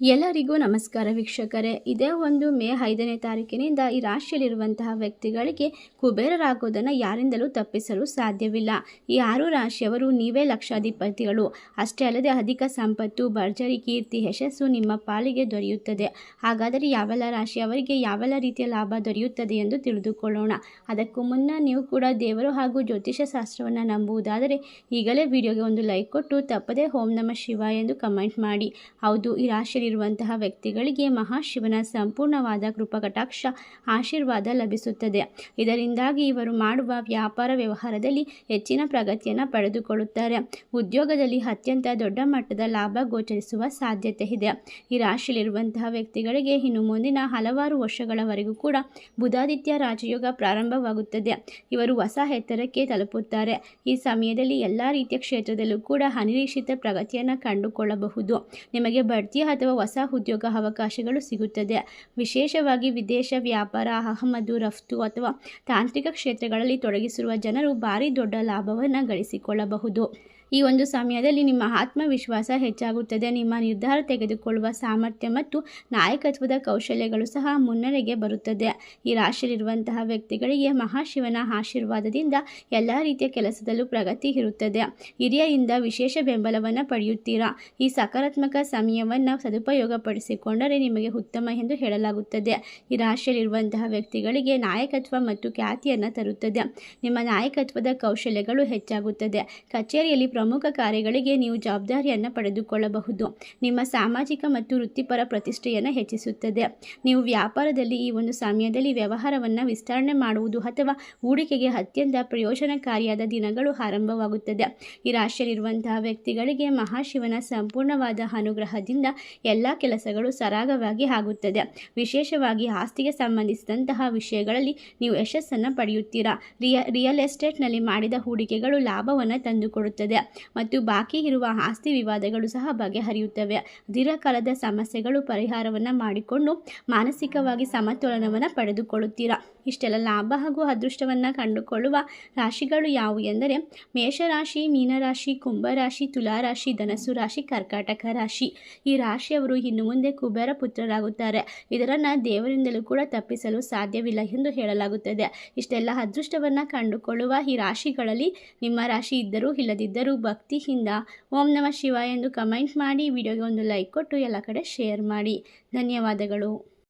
ಎಲ್ಲರಿಗೂ ನಮಸ್ಕಾರ ವೀಕ್ಷಕರೇ. ಇದೇ ಒಂದು ಮೇ ಐದನೇ ತಾರೀಕಿನಿಂದ ಈ ರಾಶಿಯಲ್ಲಿರುವಂತಹ ವ್ಯಕ್ತಿಗಳಿಗೆ ಕುಬೇರರಾಗೋದನ್ನು ಯಾರಿಂದಲೂ ತಪ್ಪಿಸಲು ಸಾಧ್ಯವಿಲ್ಲ. ಈ ಆರು ರಾಶಿಯವರು ನೀವೇ ಲಕ್ಷಾಧಿಪತಿಗಳು. ಅಷ್ಟೇ ಅಲ್ಲದೆ ಅಧಿಕ ಸಂಪತ್ತು, ಭರ್ಜರಿ, ಕೀರ್ತಿ, ಯಶಸ್ಸು ನಿಮ್ಮ ಪಾಲಿಗೆ ದೊರೆಯುತ್ತದೆ. ಹಾಗಾದರೆ ಯಾವೆಲ್ಲ ರಾಶಿಯವರಿಗೆ ಯಾವೆಲ್ಲ ರೀತಿಯ ಲಾಭ ದೊರೆಯುತ್ತದೆ ಎಂದು ತಿಳಿದುಕೊಳ್ಳೋಣ. ಅದಕ್ಕೂ ಮುನ್ನ ನೀವು ಕೂಡ ದೇವರು ಹಾಗೂ ಜ್ಯೋತಿಷ ಶಾಸ್ತ್ರವನ್ನು ನಂಬುವುದಾದರೆ ಈಗಲೇ ವಿಡಿಯೋಗೆ ಒಂದು ಲೈಕ್ ಕೊಟ್ಟು ತಪ್ಪದೇ ಓಂ ನಮ ಶಿವ ಎಂದು ಕಮೆಂಟ್ ಮಾಡಿ. ಹೌದು, ಈ ರಾಶಿಯಲ್ಲಿರುವಂತಹ ವ್ಯಕ್ತಿಗಳಿಗೆ ಮಹಾಶಿವನ ಸಂಪೂರ್ಣವಾದ ಕೃಪಕಟಾಕ್ಷ ಆಶೀರ್ವಾದ ಲಭಿಸುತ್ತದೆ. ಇದರಿಂದಾಗಿ ಇವರು ಮಾಡುವ ವ್ಯಾಪಾರ ವ್ಯವಹಾರದಲ್ಲಿ ಹೆಚ್ಚಿನ ಪ್ರಗತಿಯನ್ನು ಪಡೆದುಕೊಳ್ಳುತ್ತಾರೆ. ಉದ್ಯೋಗದಲ್ಲಿ ಅತ್ಯಂತ ದೊಡ್ಡ ಮಟ್ಟದ ಲಾಭ ಗೋಚರಿಸುವ ಸಾಧ್ಯತೆ ಇದೆ. ಈ ರಾಶಿಯಲ್ಲಿರುವಂತಹ ವ್ಯಕ್ತಿಗಳಿಗೆ ಇನ್ನು ಮುಂದಿನ ಹಲವಾರು ವರ್ಷಗಳವರೆಗೂ ಕೂಡ ಬುಧಾದಿತ್ಯ ರಾಜಯೋಗ ಪ್ರಾರಂಭವಾಗುತ್ತದೆ. ಇವರು ಹೊಸ ಎತ್ತರಕ್ಕೆ ತಲುಪುತ್ತಾರೆ. ಈ ಸಮಯದಲ್ಲಿ ಎಲ್ಲ ರೀತಿಯ ಕ್ಷೇತ್ರದಲ್ಲೂ ಕೂಡ ಅನಿರೀಕ್ಷಿತ ಪ್ರಗತಿಯನ್ನು ಕಂಡುಕೊಳ್ಳಬಹುದು. ನಿಮಗೆ ಬಡ್ತಿ ಅಥವಾ ಹೊಸ ಉದ್ಯೋಗ ಅವಕಾಶಗಳು ಸಿಗುತ್ತದೆ. ವಿಶೇಷವಾಗಿ ವಿದೇಶ ವ್ಯಾಪಾರ, ಅಹಮದು, ರಫ್ತು ಅಥವಾ ತಾಂತ್ರಿಕ ಕ್ಷೇತ್ರಗಳಲ್ಲಿ ತೊಡಗಿಸಿರುವ ಜನರು ಭಾರಿ ದೊಡ್ಡ ಲಾಭವನ್ನು ಗಳಿಸಿಕೊಳ್ಳಬಹುದು. ಈ ಒಂದು ಸಮಯದಲ್ಲಿ ನಿಮ್ಮ ಆತ್ಮವಿಶ್ವಾಸ ಹೆಚ್ಚಾಗುತ್ತದೆ. ನಿಮ್ಮ ನಿರ್ಧಾರ ತೆಗೆದುಕೊಳ್ಳುವ ಸಾಮರ್ಥ್ಯ ಮತ್ತು ನಾಯಕತ್ವದ ಕೌಶಲ್ಯಗಳು ಸಹ ಮುನ್ನಡೆಗೆ ಬರುತ್ತದೆ. ಈ ರಾಶಿಯಲ್ಲಿರುವಂತಹ ವ್ಯಕ್ತಿಗಳಿಗೆ ಮಹಾಶಿವನ ಆಶೀರ್ವಾದದಿಂದ ಎಲ್ಲ ರೀತಿಯ ಕೆಲಸದಲ್ಲೂ ಪ್ರಗತಿ ಇರುತ್ತದೆ. ಹಿರಿಯರಿಂದ ವಿಶೇಷ ಬೆಂಬಲವನ್ನು ಪಡೆಯುತ್ತೀರಾ? ಈ ಸಕಾರಾತ್ಮಕ ಸಮಯವನ್ನು ಸದುಪಯೋಗಪಡಿಸಿಕೊಂಡರೆ ನಿಮಗೆ ಉತ್ತಮ ಎಂದು ಹೇಳಲಾಗುತ್ತದೆ. ಈ ರಾಶಿಯಲ್ಲಿರುವಂತಹ ವ್ಯಕ್ತಿಗಳಿಗೆ ನಾಯಕತ್ವ ಮತ್ತು ಖ್ಯಾತಿಯನ್ನು ತರುತ್ತದೆ. ನಿಮ್ಮ ನಾಯಕತ್ವದ ಕೌಶಲ್ಯಗಳು ಹೆಚ್ಚಾಗುತ್ತದೆ. ಕಚೇರಿಯಲ್ಲಿ ಪ್ರಮುಖ ಕಾರ್ಯಗಳಿಗೆ ನೀವು ಜವಾಬ್ದಾರಿಯನ್ನು ಪಡೆದುಕೊಳ್ಳಬಹುದು. ನಿಮ್ಮ ಸಾಮಾಜಿಕ ಮತ್ತು ವೃತ್ತಿಪರ ಪ್ರತಿಷ್ಠೆಯನ್ನು ಹೆಚ್ಚಿಸುತ್ತದೆ. ನೀವು ವ್ಯಾಪಾರದಲ್ಲಿ ಈ ಒಂದು ಸಮಯದಲ್ಲಿ ವ್ಯವಹಾರವನ್ನು ವಿಸ್ತರಣೆ ಮಾಡುವುದು ಅಥವಾ ಹೂಡಿಕೆಗೆ ಅತ್ಯಂತ ಪ್ರಯೋಜನಕಾರಿಯಾದ ದಿನಗಳು ಆರಂಭವಾಗುತ್ತದೆ. ಈ ರಾಶಿಯಲ್ಲಿರುವಂತಹ ವ್ಯಕ್ತಿಗಳಿಗೆ ಮಹಾಶಿವನ ಸಂಪೂರ್ಣವಾದ ಅನುಗ್ರಹದಿಂದ ಎಲ್ಲ ಕೆಲಸಗಳು ಸರಾಗವಾಗಿ ಆಗುತ್ತದೆ. ವಿಶೇಷವಾಗಿ ಆಸ್ತಿಗೆ ಸಂಬಂಧಿಸಿದಂತಹ ವಿಷಯಗಳಲ್ಲಿ ನೀವು ಯಶಸ್ಸನ್ನು ಪಡೆಯುತ್ತೀರಾ? ರಿಯ, ರಿಯಲ್ ಎಸ್ಟೇಟ್ನಲ್ಲಿ ಮಾಡಿದ ಹೂಡಿಕೆಗಳು ಲಾಭವನ್ನು ತಂದುಕೊಡುತ್ತದೆ. ಮತ್ತು ಬಾಕಿ ಇರುವ ಆಸ್ತಿ ವಿವಾದಗಳು ಸಹ ಬಗೆಹರಿಯುತ್ತವೆ. ದೀರ್ಘಕಾಲದ ಸಮಸ್ಯೆಗಳು ಪರಿಹಾರವನ್ನು ಮಾಡಿಕೊಂಡು ಮಾನಸಿಕವಾಗಿ ಸಮತೋಲನವನ್ನು ಪಡೆದುಕೊಳ್ಳುತ್ತೀರಾ? ಇಷ್ಟೆಲ್ಲ ಲಾಭ ಹಾಗೂ ಅದೃಷ್ಟವನ್ನು ಕಂಡುಕೊಳ್ಳುವ ರಾಶಿಗಳು ಯಾವುವು ಎಂದರೆ, ಮೇಷರಾಶಿ, ಮೀನರಾಶಿ, ಕುಂಭರಾಶಿ, ತುಲಾರಾಶಿ ಧನಸು ರಾಶಿ, ಕರ್ಕಾಟಕ ರಾಶಿ. ಈ ರಾಶಿಯವರು ಇನ್ನು ಮುಂದೆ ಕುಬೇರ ಪುತ್ರರಾಗುತ್ತಾರೆ. ಇದರನ್ನು ದೇವರಿಂದಲೂ ಕೂಡ ತಪ್ಪಿಸಲು ಸಾಧ್ಯವಿಲ್ಲ ಎಂದು ಹೇಳಲಾಗುತ್ತದೆ. ಇಷ್ಟೆಲ್ಲ ಅದೃಷ್ಟವನ್ನು ಕಂಡುಕೊಳ್ಳುವ ಈ ರಾಶಿಗಳಲ್ಲಿ ನಿಮ್ಮ ರಾಶಿ ಇದ್ದರೂ ಇಲ್ಲದಿದ್ದರೂ ಭಕ್ತಿಯಿಂದ ಓಂ ನಮ ಶಿವ ಎಂದು ಕಮೆಂಟ್ ಮಾಡಿ, ವಿಡಿಯೋಗೆ ಒಂದು ಲೈಕ್ ಕೊಟ್ಟು ಎಲ್ಲ ಕಡೆ ಶೇರ್ ಮಾಡಿ. ಧನ್ಯವಾದಗಳು.